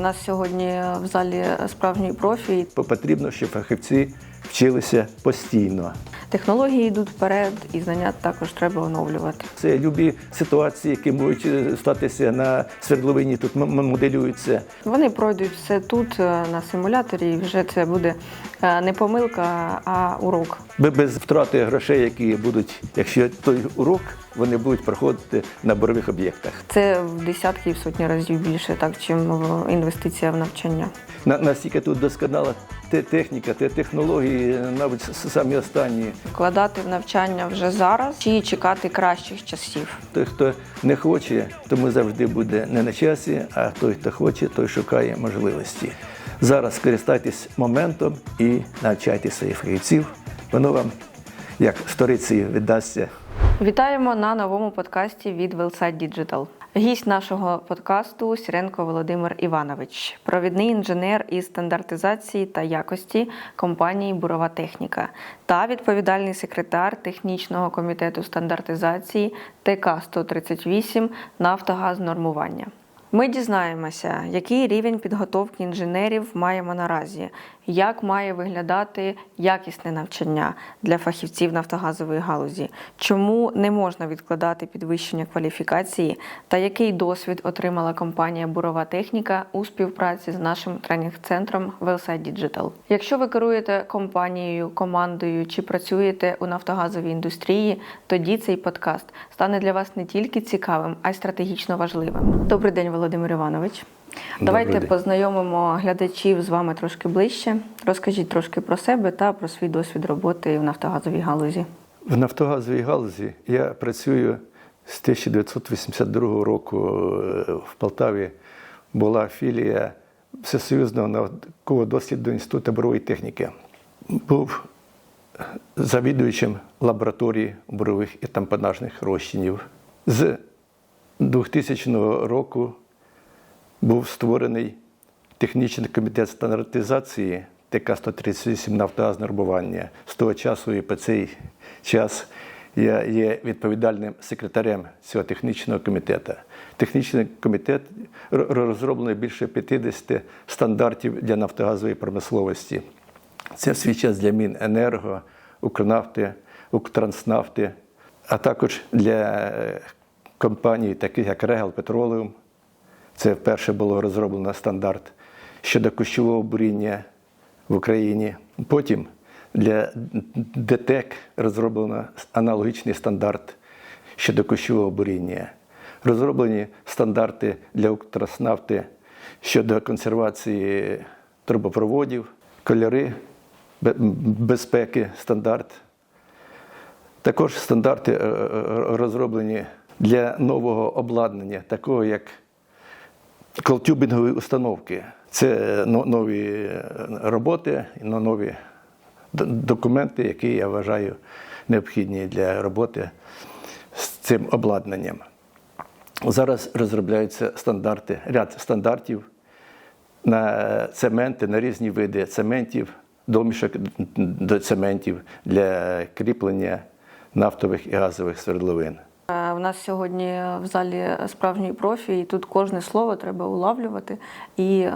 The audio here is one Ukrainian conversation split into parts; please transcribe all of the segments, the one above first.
У нас сьогодні в залі справжній профі. Потрібно, щоб фахівці вчилися постійно. Технології йдуть вперед, і знання також треба оновлювати. Це любі ситуації, які можуть е, статися на свердловині, тут моделюються. Вони пройдуть все тут е, на симуляторі, і вже це буде е, не помилка, а урок. Бе- Без втрати грошей, які будуть, якщо той урок вони будуть проходити на борових об'єктах. Це в десятки і в сотні разів більше, так чим в- інвестиція в навчання. На- Настільки тут досконала те- техніка, те технології, навіть самі останні. Вкладати в навчання вже зараз чи чекати кращих часів. Той, хто не хоче, тому завжди буде не на часі, а той, хто хоче, той шукає можливості. Зараз скористайтесь моментом і навчайте своїх фахівців. Воно вам, як сторицею, віддасться. Вітаємо на новому подкасті від Wellsite Digital. Гість нашого подкасту Сіренко Володимир Іванович, провідний інженер із стандартизації та якості компанії Бурова Техніка та відповідальний секретар технічного комітету стандартизації ТК 138 Нафтогаз нормування. Ми дізнаємося, який рівень підготовки інженерів маємо наразі, як має виглядати якісне навчання для фахівців нафтогазової галузі, чому не можна відкладати підвищення кваліфікації, та який досвід отримала компанія Бурова Техніка у співпраці з нашим тренінг-центром Wellsite Digital. Якщо ви керуєте компанією, командою чи працюєте у нафтогазовій індустрії, тоді цей подкаст стане для вас не тільки цікавим, а й стратегічно важливим. Добрий день, Володимир Іванович. Давайте день. познайомимо глядачів з вами трошки ближче. Розкажіть трошки про себе та про свій досвід роботи в нафтогазовій галузі. В нафтогазовій галузі я працюю з 1982 року е, в Полтаві. Була філія Всесоюзного науково-дослідного інституту бурової техніки. Був завідуючим лабораторії бурових і тампонажних розчинів. З 2000 року був створений технічний комітет стандартизації ТК-138 нафтогазнербування. З того часу і по цей час я є відповідальним секретарем цього технічного комітету. Технічний комітет р- розроблений більше 50 стандартів для нафтогазової промисловості. Це в свій час для Міненерго, Укрнафти, Укртранснафти, а також для е, компаній, таких як Регал Петролеум. Це вперше було розроблено стандарт щодо кущового буріння в Україні. Потім для ДТЕК розроблено аналогічний стандарт щодо кущового буріння. Розроблені стандарти для Укртранснафти щодо консервації трубопроводів, кольори безпеки, стандарт. Також стандарти е, е, розроблені для нового обладнання, такого як колтюбінгові установки. Це нові е, роботи, нові документи, які я вважаю необхідні для роботи з цим обладнанням. Зараз розробляються стандарти, ряд стандартів на цементи, на різні види цементів, домішок до цементів для кріплення нафтових і газових свердловин. У нас сьогодні в залі справжній профі, і тут кожне слово треба улавлювати і е,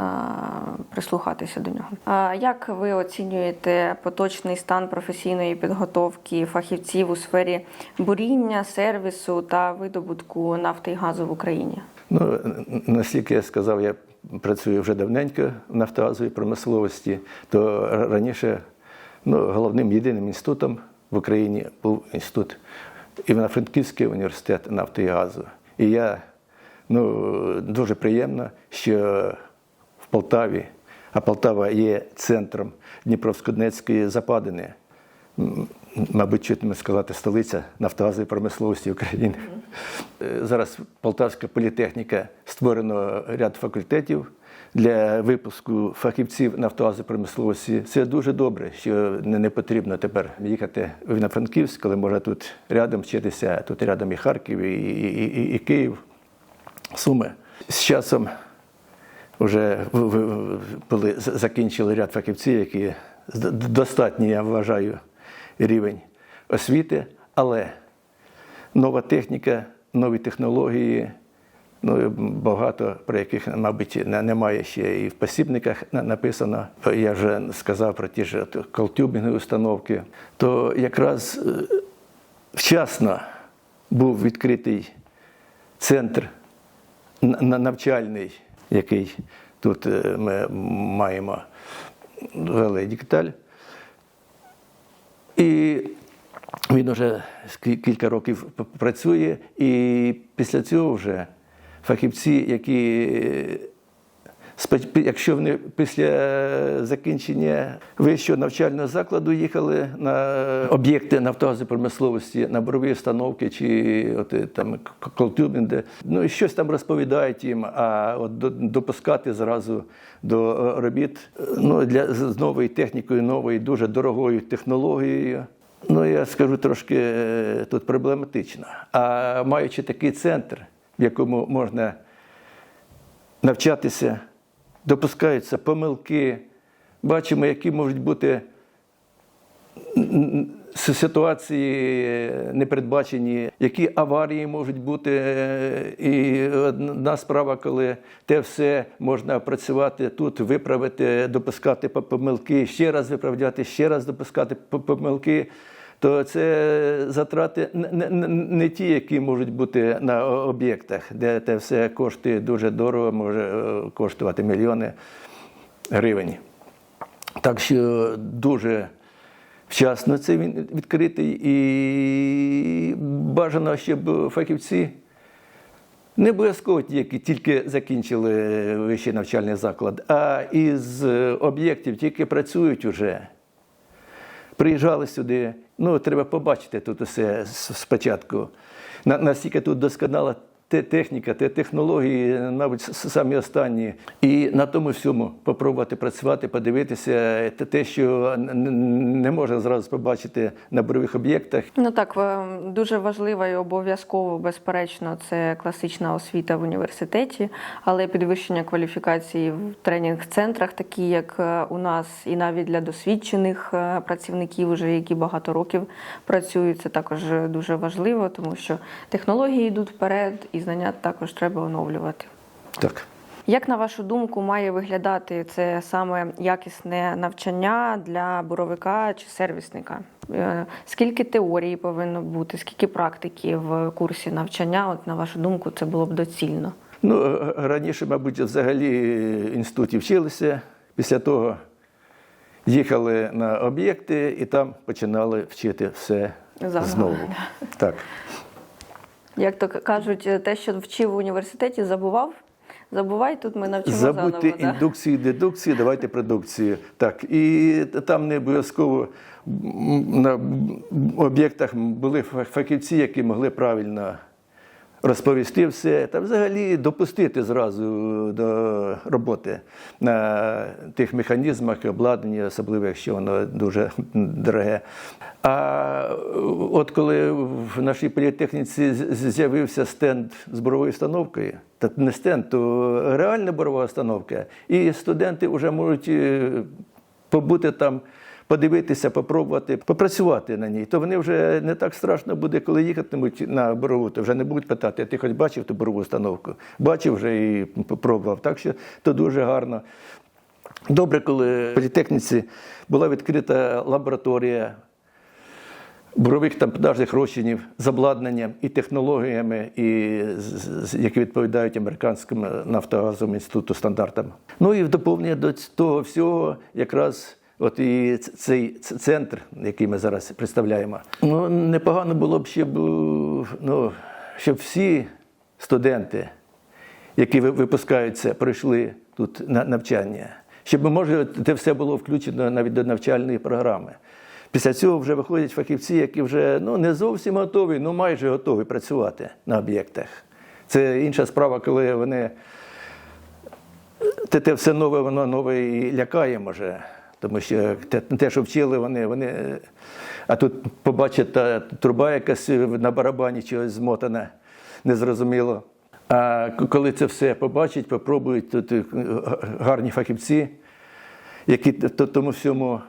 прислухатися до нього. А як ви оцінюєте поточний стан професійної підготовки фахівців у сфері буріння, сервісу та видобутку нафти і газу в Україні? Ну, наскільки я сказав, я працюю вже давненько в нафтогазовій промисловості, то раніше ну, головним єдиним інститутом в Україні був інститут Івано-Франківський університет нафти і газу. І я ну, дуже приємно, що в Полтаві, а Полтава є центром Дніпровсько-Донецької западини. Мабуть, чутно сказати, столиця нафтогазової промисловості України. Е, Зараз Полтавська політехніка створено ряд факультетів для випуску фахівців нафтогазової промисловості. Це дуже добре, що не, потрібно тепер їхати в Івано-Франківськ, коли можна тут рядом вчитися, тут рядом і Харків, і, і, і, і Київ, Суми. З часом вже були закінчили ряд фахівців, які достатній, я вважаю, рівень освіти, але нова техніка, нові технології Ну, багато про яких, мабуть, немає ще і в посібниках написано. Я вже сказав про ті ж от колтюбінгові установки. То якраз е, вчасно був відкритий центр навчальний, який тут е, ми маємо вели дігіталь. І він вже кілька років працює, і після цього вже фахівці, які, е, якщо вони після закінчення вищого навчального закладу їхали на об'єкти нафтогазової промисловості, на бурові установки чи от, е, там к- де, ну і щось там розповідають їм, а от допускати зразу до е, робіт е, ну, для, з новою технікою, новою, дуже дорогою технологією. Ну, я скажу трошки е, тут проблематично. А маючи такий центр, в якому можна навчатися, допускаються помилки, бачимо, які можуть бути ситуації непередбачені, які аварії можуть бути. І одна справа, коли те все можна працювати тут, виправити, допускати помилки, ще раз виправляти, ще раз допускати помилки. То це затрати не, не, не- ті, які можуть бути на об'єктах, де те все коштує дуже дорого, може е, коштувати мільйони гривень. Так що дуже вчасно це він відкритий і бажано, щоб фахівці не обов'язково ті, які тільки закінчили вищий навчальний заклад, а із об'єктів, ті, які працюють уже, приїжджали сюди. Ну, треба побачити тут усе спочатку. Настільки тут досконала те техніка, те технології, мабуть, самі останні. І на тому всьому попробувати працювати, подивитися те, що не можна зразу побачити на бойових об'єктах. Ну так, дуже важливо і обов'язково, безперечно, це класична освіта в університеті, але підвищення кваліфікації в тренінг-центрах, такі як е, у нас, і навіть для досвідчених е, працівників, уже які багато років працюють, це також дуже важливо, тому що технології йдуть вперед, і знання також треба оновлювати. Так. Як на вашу думку, має виглядати це саме якісне навчання для буровика чи сервісника? Е, Скільки теорії повинно бути, скільки практики в курсі навчання? От на вашу думку, це було б доцільно? Ну, е, раніше, мабуть, взагалі інституті вчилися. Після того їхали на об'єкти і там починали вчити все Заново, знову. Так. Як то кажуть, те, що вчив в університеті, забував. Забувай, тут ми навчимо забути заново. да? індукції, дедукції, давайте продукцію. Так, і там не обов'язково на об'єктах були фа- фахівці, які могли правильно розповісти все, та взагалі допустити зразу до роботи на тих механізмах і обладнанні, особливо якщо воно дуже дороге. А от коли в нашій політехніці з'явився стенд з боровою установкою, та не стенд, то реальна борова установка, і студенти вже можуть е, побути там. Подивитися, попробувати, попрацювати на ній, то вони вже не так страшно буде, коли їхатимуть на борову, то вже не будуть питати, а ти хоч бачив ту борову установку? Бачив вже і попробував. Так що то дуже гарно. Добре, коли в політехніці була відкрита лабораторія бурових та продажних розчинів з обладнанням і технологіями, і, які відповідають американському нафтогазовому інституту стандартам. Ну і в доповнення до того всього, якраз от і цей центр, який ми зараз представляємо. Ну, непогано було б, щоб, е, ну, щоб всі студенти, які випускаються, пройшли тут на навчання. Щоб, може, це все було включено навіть до навчальної програми. Після цього вже виходять фахівці, які вже ну, не зовсім готові, ну майже готові працювати на об'єктах. Це інша справа, коли вони те, те все нове, воно нове і лякає, може. Тому що те, те, що вчили вони, вони. А тут побачить та труба якась на барабані чогось змотана, незрозуміло. А коли це все побачать, попробують тут е, гарні фахівці, які тому всьому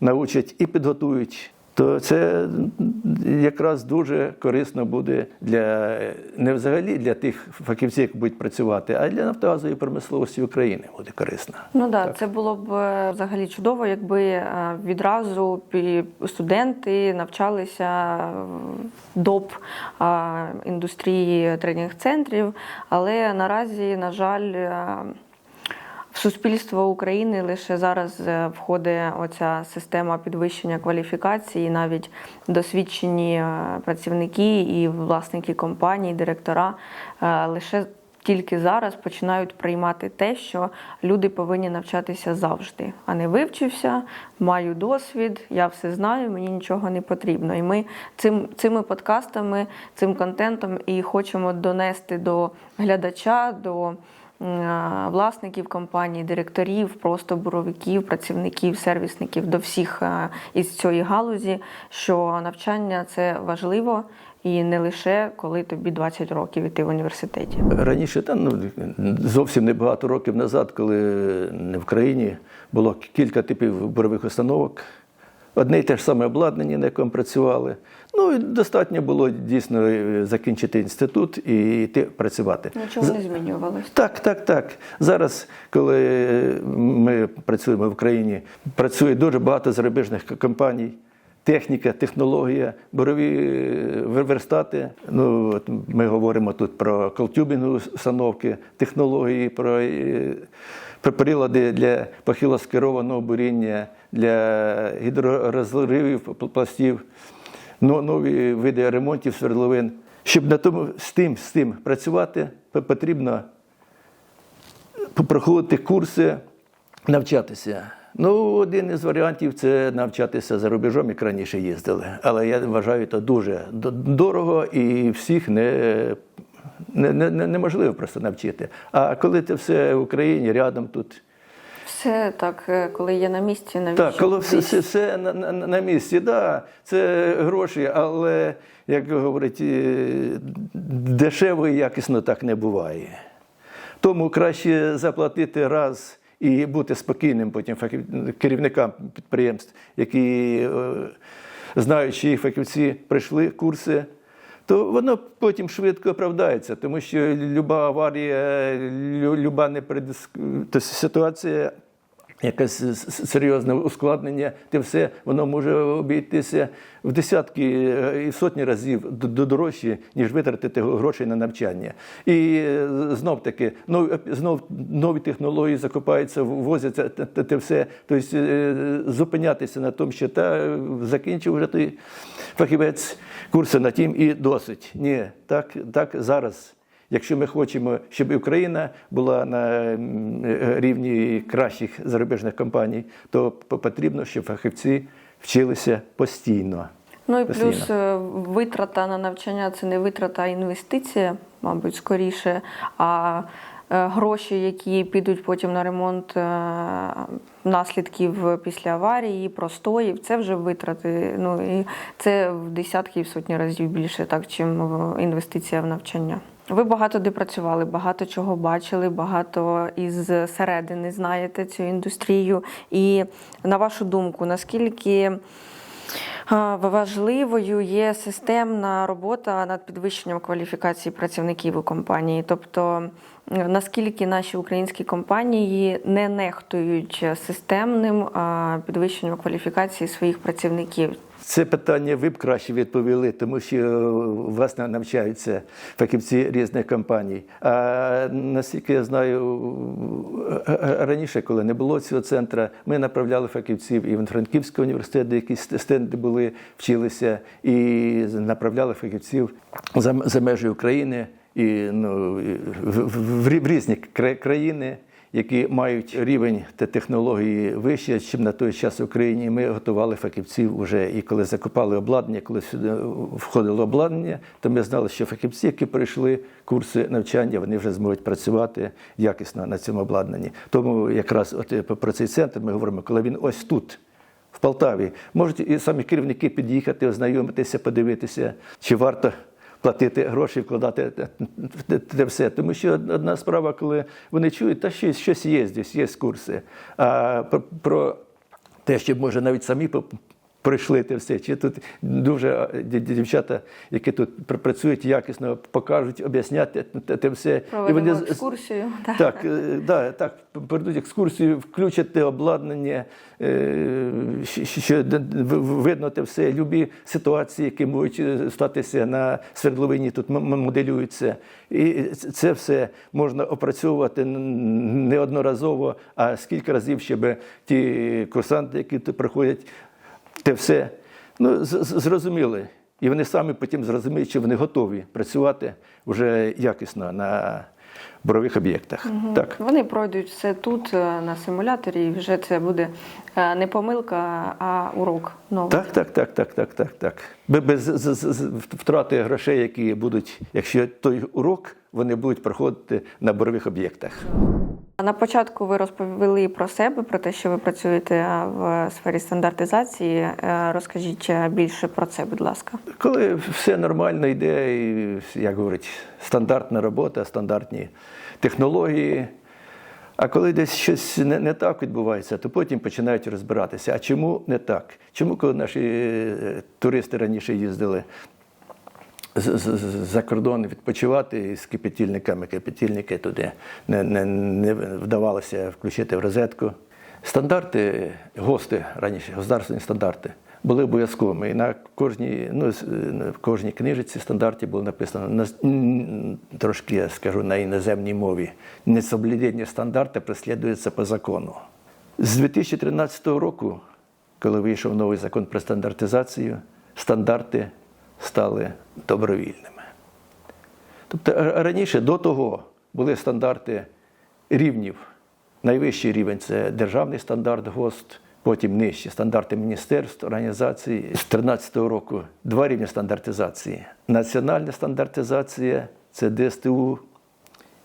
научать і підготують, то це якраз дуже корисно буде для не взагалі для тих фахівців, які будуть працювати, а для нафтогазової промисловості України буде корисно. Ну да, це було б е, взагалі чудово, якби е, відразу студенти навчалися доп е, індустрії тренінг-центрів, але наразі, на жаль, суспільство України лише зараз е, входить оця система підвищення кваліфікації. Навіть досвідчені е, працівники і власники компаній, директора е, лише тільки зараз починають приймати те, що люди повинні навчатися завжди, а не вивчився, маю досвід, я все знаю, мені нічого не потрібно. І ми цим, цими подкастами, цим контентом і хочемо донести до глядача, до власників компаній, директорів, просто буровиків, працівників, сервісників до всіх із цієї галузі, що навчання це важливо. І не лише коли тобі 20 років і ти в університеті. Раніше, та ну зовсім не багато років назад, коли в країні було кілька типів бурових установок. Одне й те ж саме обладнання, на якому працювали. Ну і достатньо було дійсно е, закінчити інститут і йти працювати. Нічого не змінювалося. Так, так, так. Зараз, коли ми працюємо в країні, працює дуже багато зарубіжних компаній. Техніка, технологія, борові е, верстати. Ну, от ми говоримо тут про колтюбінгові установки, технології, е, про прилади для похилоскерованого буріння, для гідророзривів пластів, нові види ремонтів свердловин. Щоб на тому з тим, з тим працювати, потрібно проходити курси, навчатися. Ну, один із варіантів це навчатися за рубежом, як раніше їздили. Але я вважаю, це дуже дорого і всіх не, не, не, не- неможливо просто навчити. А коли це все в Україні, рядом тут. Все так, е, коли є на місці, навіщо Так, коли все, все, все на, на, на місці, да, це гроші, але, як говорить, е, дешево і якісно так не буває. Тому краще заплатити раз і бути спокійним потім керівникам підприємств, які е, знають, їх фахівці пройшли курси. То воно потім швидко оправдається, тому що люба аварія, люба непредис... тобто ситуація, якесь серйозне ускладнення, те все воно може обійтися в десятки е, і сотні разів дорожче, ніж витратити грошей на навчання. І е, знов таки нові, знов нові технології закупаються, возяться те, все. Тобто е, зупинятися на тому, що та е, закінчив вже той фахівець курси на тім і досить. Ні, так, так зараз. Якщо ми хочемо, щоб Україна була на е, рівні кращих зарубіжних компаній, то потрібно, щоб фахівці вчилися постійно. Ну і Постійно. плюс е, витрата на навчання це не витрата, а інвестиція, мабуть, скоріше. А е, гроші, які підуть потім на ремонт наслідків після аварії, простоїв, це вже витрати. Ну і це в десятки і в сотні разів більше, так чим інвестиція в навчання. Ви багато де працювали, багато чого бачили, багато із середини знаєте цю індустрію. І на вашу думку, наскільки Важливою є системна робота над підвищенням кваліфікації працівників у компанії. Тобто, е, наскільки наші українські компанії не нехтують системним підвищенням кваліфікації своїх працівників. Це питання ви б краще відповіли, тому що у вас навчаються фахівці різних компаній. А наскільки я знаю, е, е, раніше, коли не було цього центру, ми направляли фахівців і в Франківський університет, де якісь стенди були, вчилися, і направляли фахівців за, за межі України і ну, в, в, різні країни які мають рівень та технології вище, ніж на той час в Україні. Ми готували фахівців уже. І коли закупали обладнання, коли сюди входило обладнання, то ми знали, що фахівці, які пройшли курси навчання, вони вже зможуть працювати якісно на цьому обладнанні. Тому якраз от е, про цей центр ми говоримо, коли він ось тут. В Полтаві можуть і самі керівники під'їхати, ознайомитися, подивитися, чи варто платити гроші, вкладати те- все. Тому що одна справа, коли вони чують, та щось, щось є здесь, є курси. А про, те, що може навіть самі пройшли те все, чи тут дуже ді- дівчата, які тут працюють якісно, покажуть, об'яснять те, все. Проведемо з- з- екскурсію. Так. е, да, так, проведуть екскурсію, включать те обладнання, е, що- видно те все, любі ситуації, які можуть е, статися на свердловині, тут моделюються. І це все можна опрацьовувати неодноразово, а скільки разів, щоб ті курсанти, які тут приходять, те все ну, зрозуміли. І вони самі потім зрозуміють, що вони готові працювати вже якісно на бурових об'єктах. Так. Вони пройдуть все тут е, на симуляторі, і вже це буде е, не помилка, а урок новий. Так, так, так, так, так, так, так. Бе- Без з- втрати грошей, які будуть, якщо той урок, вони будуть проходити на бурових об'єктах. На початку ви розповіли про себе, про те, що ви працюєте в сфері стандартизації. Е, Розкажіть е, більше про це, будь ласка. Коли все нормально йде, як говорять, стандартна робота, стандартні технології. А коли десь щось не, так відбувається, то потім починають розбиратися. А чому не так? Чому, коли наші е, туристи раніше їздили за кордон відпочивати з кипятильниками, кипятильники туди не, не, не вдавалося включити в розетку. Стандарти, ГОСТи раніше, государственні стандарти, були обов'язковими. І на кожній, ну, в кожній книжці стандартів було написано на, трошки, я скажу, на іноземній мові. Несоблюдення стандарти преслідується по закону. З 2013 року, коли вийшов новий закон про стандартизацію, стандарти стали добровільними. Тобто раніше до того були стандарти рівнів. Найвищий рівень це державний стандарт ГОСТ, потім нижчі стандарти міністерств, організацій. З 2013 року два рівні стандартизації. Національна стандартизація це ДСТУ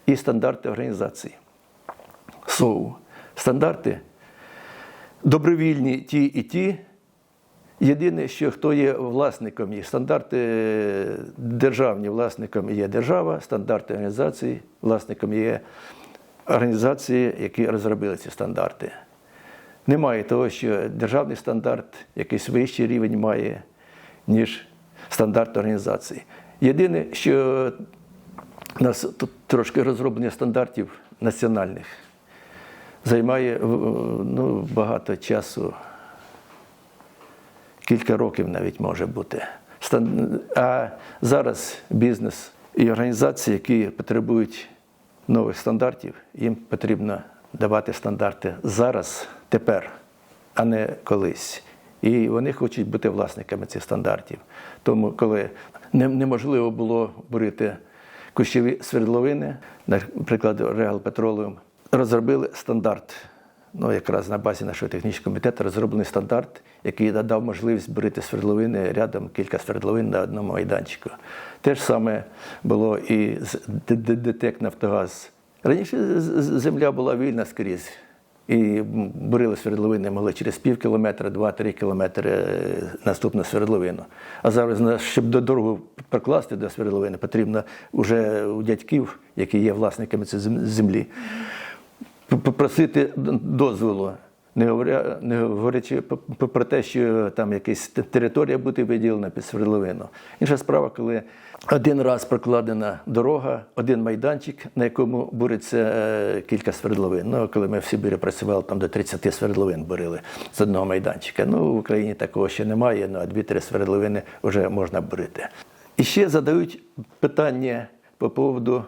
і стандарти організації. СОУ. Стандарти добровільні ті і ті. Єдине, що хто є власником їх, стандарти е, державні власником є держава, стандарти організації, власником є організації, які розробили ці стандарти. Немає того, що державний стандарт якийсь вищий рівень має, ніж стандарт організації. Єдине, що у нас тут трошки розроблення стандартів національних займає ну, багато часу кілька років навіть може бути. А зараз бізнес і організації, які потребують нових стандартів, їм потрібно давати стандарти зараз, тепер, а не колись. І вони хочуть бути власниками цих стандартів. Тому, коли неможливо було бурити кущові свердловини, наприклад, Real Petroleum, розробили стандарт ну, якраз на базі нашого технічного комітету розроблений стандарт, який дав можливість бурити свердловини рядом кілька свердловин на одному майданчику. Те ж саме було і з ДТЕК Нафтогаз. Раніше земля була вільна скрізь. І бурили свердловини могли через пів кілометра, два-три кілометри е, наступну свердловину. А зараз, щоб до дорогу прокласти до свердловини, потрібно вже у дядьків, які є власниками цієї землі, попросити дозволу, не говоря, не говорячи про те, що там якась територія буде виділена під свердловину. Інша справа, коли один раз прокладена дорога, один майданчик, на якому буриться е, кілька свердловин. Ну, коли ми в Сибірі працювали, там до 30 свердловин бурили з одного майданчика. Ну, в Україні такого ще немає, ну, а дві-три свердловини вже можна бурити. І ще задають питання по поводу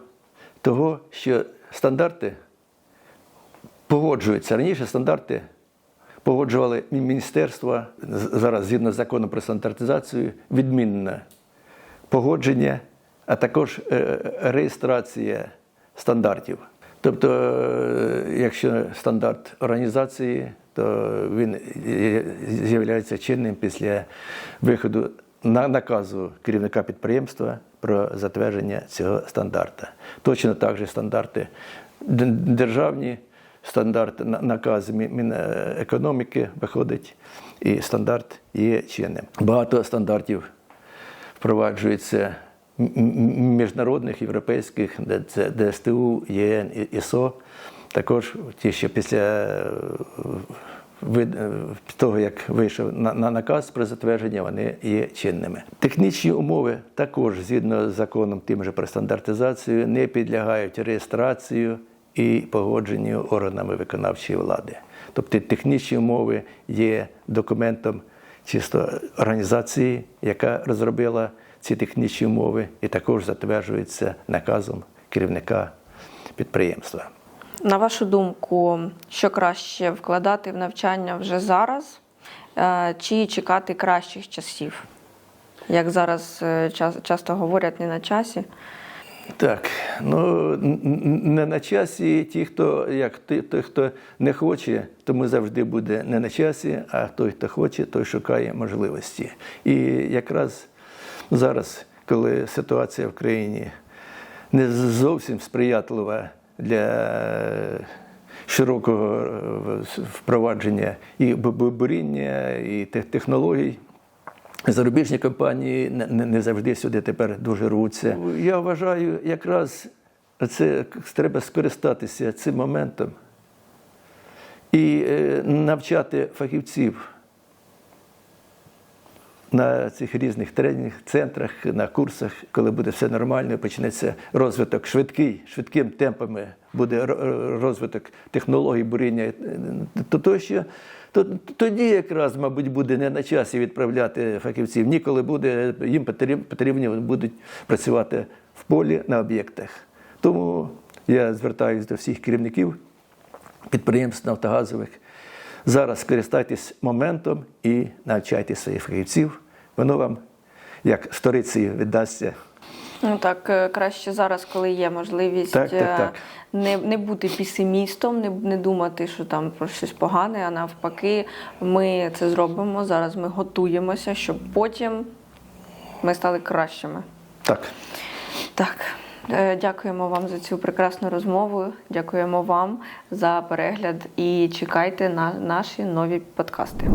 того, що стандарти погоджуються. Раніше стандарти погоджували міністерства, зараз згідно з законом про стандартизацію, відмінне погодження, а також е, реєстрація стандартів. Тобто, е, якщо стандарт організації, то він з'являється чинним після виходу на наказу керівника підприємства про затвердження цього стандарта. Точно так же стандарти державні, стандарт на- наказ Мінекономіки виходить, і стандарт є чинним. Багато стандартів впроваджується міжнародних, європейських, де це ДСТУ, ЄН, ІСО. Також ті, що після е, е, того, як вийшов на наказ про затвердження, вони є чинними. Технічні умови також, згідно з законом тим же про стандартизацію, не підлягають реєстрацію і погодженню органами виконавчої влади. Тобто технічні умови є документом чисто організації, яка розробила ці технічні умови, і також затверджується наказом керівника підприємства. На вашу думку, що краще вкладати в навчання вже зараз е, чи чекати кращих часів? Як зараз е, час- часто говорять, не на часі. Так, ну не на часі ті, хто як той, той, хто не хоче, тому завжди буде не на часі, а той, хто хоче, той шукає можливості. І якраз зараз, коли ситуація в країні не зовсім сприятлива для широкого е, впровадження і бу- бу- буріння, і тех- технологій. Зарубіжні компанії не, не, завжди сюди тепер дуже рвуться. Я вважаю, якраз це треба скористатися цим моментом і е, навчати фахівців на цих різних тренінг центрах, на курсах, коли буде все нормально, почнеться розвиток швидкий, швидким темпами буде розвиток технологій буріння, е, то, тоді якраз, мабуть, буде не на часі відправляти фахівців. Ніколи буде, їм потріб- потрібні будуть працювати в полі на об'єктах. Тому я звертаюся до всіх керівників підприємств нафтогазових. Зараз скористайтесь моментом і навчайте своїх фахівців. Воно вам, як сторицею, віддасться. Ну так, е, краще зараз, коли є можливість Так, так, е, так. Не, не бути песимістом, не, не думати, що там про щось погане, а навпаки, ми це зробимо. Зараз ми готуємося, щоб потім ми стали кращими. Так. Так, е, дякуємо вам за цю прекрасну розмову. Дякуємо вам за перегляд і чекайте на наші нові подкасти.